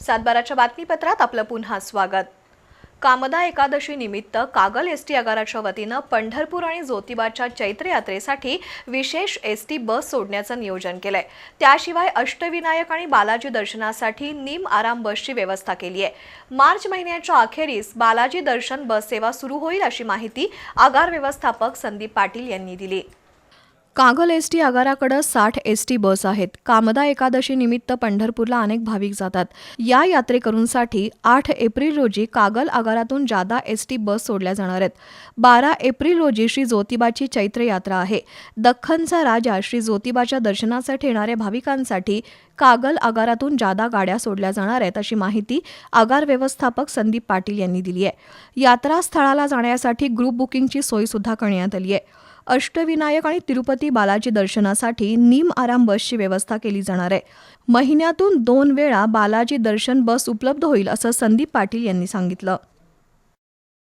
सातबाराच्या बातमीपत्रात आपलं पुन्हा स्वागत. कामदा एकादशी निमित्त कागल एस टी आगाराच्या वतीनं पंढरपूर आणि ज्योतिबाच्या चैत्र यात्रेसाठी विशेष एस टी बस सोडण्याचं नियोजन केलंय. त्याशिवाय अष्टविनायक आणि बालाजी दर्शनासाठी निम आराम बसची व्यवस्था केली आहे. मार्च महिन्याच्या अखेरीस बालाजी दर्शन बस सेवा सुरू होईल अशी माहिती आगार व्यवस्थापक संदीप पाटील यांनी दिली. कागल एस टी आगाराकडं साठ एस टी बस आहेत. कामदा एकादशी निमित्त पंढरपूरला अनेक भाविक जातात. या यात्रेकरूंसाठी आठ एप्रिल रोजी कागल आगारातून जादा एस टी बस सोडल्या जाणार आहेत. बारा एप्रिल रोजी श्री ज्योतिबाची चैत्र यात्रा आहे. दख्खनचा राजा श्री ज्योतिबाच्या दर्शनासाठी येणाऱ्या भाविकांसाठी कागल आगारातून जादा गाड्या सोडल्या जाणार आहेत अशी माहिती आगार व्यवस्थापक संदीप पाटील यांनी दिली आहे. यात्रा स्थळाला जाण्यासाठी ग्रुप बुकिंगची सोय सुद्धा करण्यात आली आहे. अष्टविनायक आणि तिरुपती बालाजी दर्शनासाठी निम आराम बसची व्यवस्था केली जाणार आहे. महिन्यातून दोन वेळा बालाजी दर्शन बस उपलब्ध होईल असं संदीप पाटील यांनी सांगितलं.